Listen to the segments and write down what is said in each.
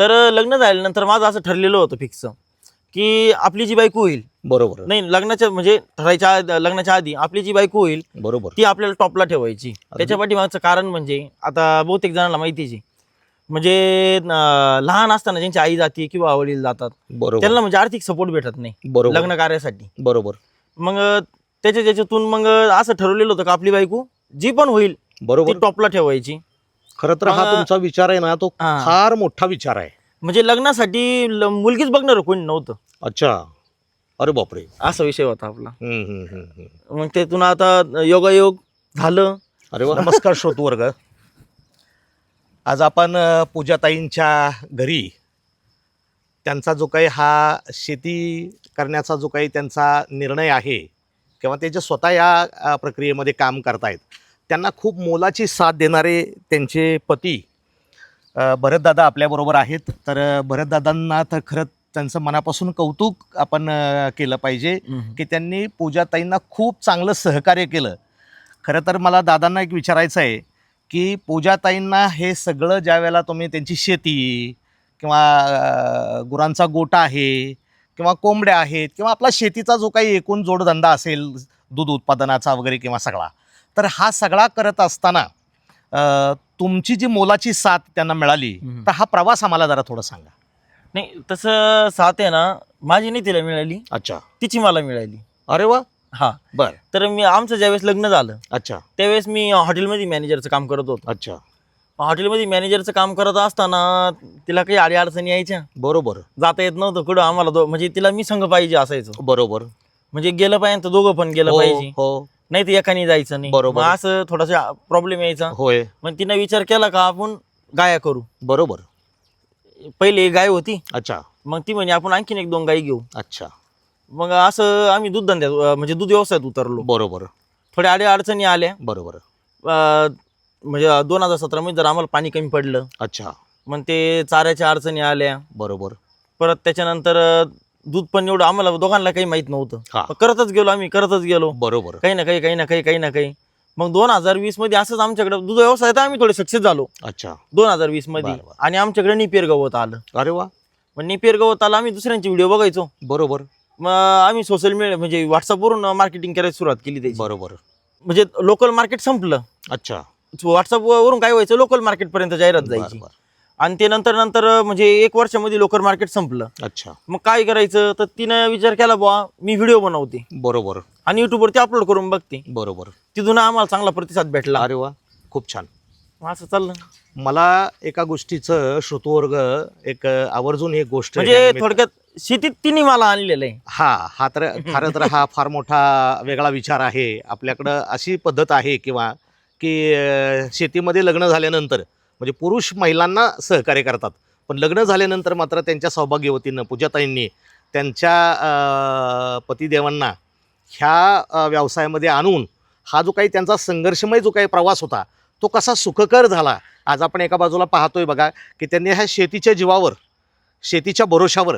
तर लग्न झाल्यानंतर माझं असं ठरलेलं होतं फिक्स की आपली जी बायको होईल बरोबर. नाही लग्नाच्या म्हणजे ठरायच्या लग्नाच्या आधी आपली जी बायको होईल बरोबर. ती आपल्याला टॉपला ठेवायची. त्याच्या पाठीमागचं कारण म्हणजे आता बहुतेक जणांना माहितीच म्हणजे अं, लहान असताना ज्यांची आई जाते किंवा वडील जातात बरोबर. त्यांना म्हणजे आर्थिक सपोर्ट भेटत नाही बरोबर. लग्न कार्यासाठी. बरोबर. मग त्याच्या त्याच्यातून मग असं ठरवलेलं होतं का आपली बायको जी पण होईल ती बरोबर. टॉपला ठेवायची. खरं तर हा तुमचा विचार आहे ना तो. फार मोठा विचार आहे. म्हणजे लग्नासाठी मुलगीच बघणार कोणी? नव्हतं. अच्छा. अरे बापरे. असा विषय होता आपला. मग त्यातून आता योगायोग झालं. अरे वा. नमस्कार श्रोतवर्ग. आज आपण पूजाताईंच्या घरी त्यांचा जो काही हा शेती करण्याचा जो काही त्यांचा निर्णय आहे किंवा ते जे स्वतः या प्रक्रियेमध्ये काम करतायत त्यांना खूप मोलाची साथ देणारे त्यांचे पती भरतदादा आपल्याबरोबर आहेत. तर भरतदादांना तर खरं त्यांचं मनापासून कौतुक आपण केलं पाहिजे की त्यांनी पूजाताईंना खूप चांगलं सहकार्य केलं. खरं तर मला दादांना एक विचारायचं आहे की पूजाताईंना हे सगळं ज्या वेळेला तुम्ही त्यांची शेती किंवा गुरांचा गोटा आहे किंवा कोंबड्या आहेत किंवा आपला शेतीचा जो काही एकूण जोडधंदा असेल दूध उत्पादनाचा वगैरे किंवा सगळा तर हा सगळा करत असताना तुमची जी मोलाची साथ त्यांना मिळाली. तर हा प्रवास आम्हाला जरा थोडं सांगा. नाही तसं साथ आहे ना माझी नाही तिला मिळाली. अच्छा. तिची मला मिळाली. अरे वा. हा. बर. तर मी आमचं ज्यावेळेस लग्न झालं अच्छा. त्यावेळेस मी हॉटेलमध्ये मॅनेजरचं काम करत होतो. अच्छा. हॉटेलमध्ये मॅनेजरचं काम करत असताना तिला काही अडी अडचणी यायच्या? बरोबर. जाता येत नव्हतं कुठं आम्हाला म्हणजे तिला मी संघ पाहिजे असायचो. बरोबर. म्हणजे गेलं पाहिजे तर दोघं पण गेलं हो, पाहिजे. हो. नाही तर एकाने जायचं नाही. बरोबर. मग असं थोडासा प्रॉब्लेम यायचा. होय. मग तिने विचार केला का आपण गाया करू? बरोबर. पहिले गाय होती. अच्छा. मग ती म्हणे आपण आणखीन एक दोन गाई घेऊ. अच्छा. मग असं आम्ही दूध धंद्यात अं, म्हणजे दूध व्यवसायात उतरलो. बरोबर. थोड्या अडी अडचणी आल्या. बरोबर. अं, म्हणजे दोन हजार सतरामध्ये जर आम्हाला पाणी कमी पडलं. अच्छा. मग ते चाऱ्याच्या अडचणी आल्या. बरोबर. परत त्याच्यानंतर अं, दूध पण एवढं आम्हाला दोघांना काही माहीत नव्हतं. हा. मग करतच गेलो आम्ही करतच गेलो. बरोबर. काही ना काही काही ना काही काही ना काही. मग दोन हजार वीसमध्ये असंच आमच्याकडे दूध व्यवसायात आम्ही थोडे सक्सेस झालो. अच्छा. दोन हजार वीसमध्ये. बरं, बरं. आणि आमच्याकडे निपेर गवत आलं. अरे वा. मग निपेर गवत आलं आम्ही दुसऱ्यांचे व्हिडिओ बघायचो. बरोबर. मग आम्ही सोशल मीडिया म्हणजे व्हॉट्सअपवरून मार्केटिंग करायला सुरुवात केली त्याची. बरोबर. म्हणजे लोकल मार्केट संपलं. अच्छा. व्हॉट्सअप वरून काय व्हायचं? लोकल मार्केट पर्यंत जाहिरात जायची. आणि ते नंतर नंतर म्हणजे एक वर्षामध्ये लोकल मार्केट संपलं. अच्छा. मग काय करायचं? तर तिनं विचार केला बुवा मी व्हिडिओ बनवते. बरोबर. आणि युट्यूबवरती अपलोड करून बघते. बरोबर. तिथून आम्हाला चांगला प्रतिसाद भेटला. अरे वा खूप छान. असं चाललं. मला एका गोष्टीचं श्रोतवर्ग एक आवर्जून एक गोष्ट म्हणजे थोडक्यात शेतीत तिने मला आणलेलं आहे. हा हा तर खरं तर हा फार मोठा वेगळा विचार आहे. आपल्याकडं अशी पद्धत आहे किंवा की अं, शेतीमध्ये लग्न झाल्यानंतर म्हणजे पुरुष महिलांना सहकार्य करतात. पण लग्न झाल्यानंतर मात्र त्यांच्या सौभाग्यवतीनं पूजाताईंनी त्यांच्या पतिदेवांना ह्या व्यवसायामध्ये आणून हा जो काही त्यांचा संघर्षमय जो काही प्रवास होता तो कसा सुखकर झाला आज आपण एका बाजूला पाहतोय बघा की त्यांनी ह्या शेतीच्या जीवावर शेतीच्या भरोशावर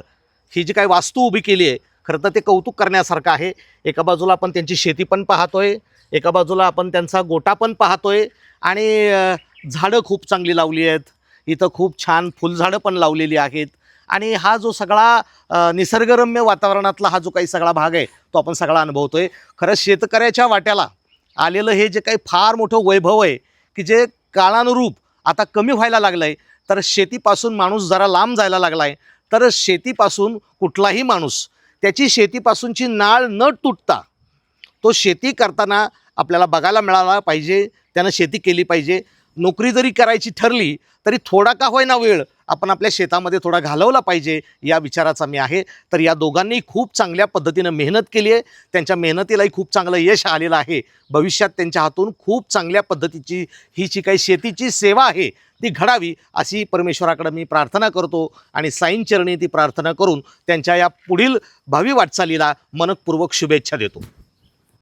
ही जी काही वास्तू उभी केली आहे खरं तर ते कौतुक करण्यासारखं आहे. एका बाजूला आपण त्यांची शेती पण पाहतोय एका बाजूला आपण त्यांचा गोटा पण पाहतोय आणि झाडं खूप चांगली लावली आहेत. इथं खूप छान फुलझाडं पण लावलेली आहेत. आणि हा जो सगळा निसर्गरम्य वातावरणातला हा जो काही सगळा भाग आहे तो आपण सगळा अनुभवतो आहे खरं शेतकऱ्याच्या वाट्याला आलेलं हे जे काही फार मोठं वैभव आहे की जे काळानुरूप आता कमी व्हायला लागलं आहे तर शेतीपासून माणूस जरा लांब जायला लागला आहे तर शेतीपासून कुठलाही माणूस त्याची शेतीपासूनची नाळ न तुटता तो शेती करताना आपल्याला बघायला मिळाला पाहिजे त्यानं शेती केली पाहिजे. नोकरी जरी करायची ठरली तरी थोडा का होईना वेळ आपण आपल्या शेतामध्ये थोडा घालवला पाहिजे या विचाराचा मी आहे. तर या दोघांनी खूप चांगल्या पद्धतीनं मेहनत केली आहे. त्यांच्या मेहनतीलाही खूप चांगलं यश आलेलं आहे. भविष्यात त्यांच्या हातून खूप चांगल्या पद्धतीची ही जी काही शेतीची सेवा आहे ती घडावी अशी परमेश्वराकडे मी प्रार्थना करतो आणि साईनचरणी ती प्रार्थना करून त्यांच्या या पुढील भावी वाटचालीला मनपूर्वक शुभेच्छा देतो.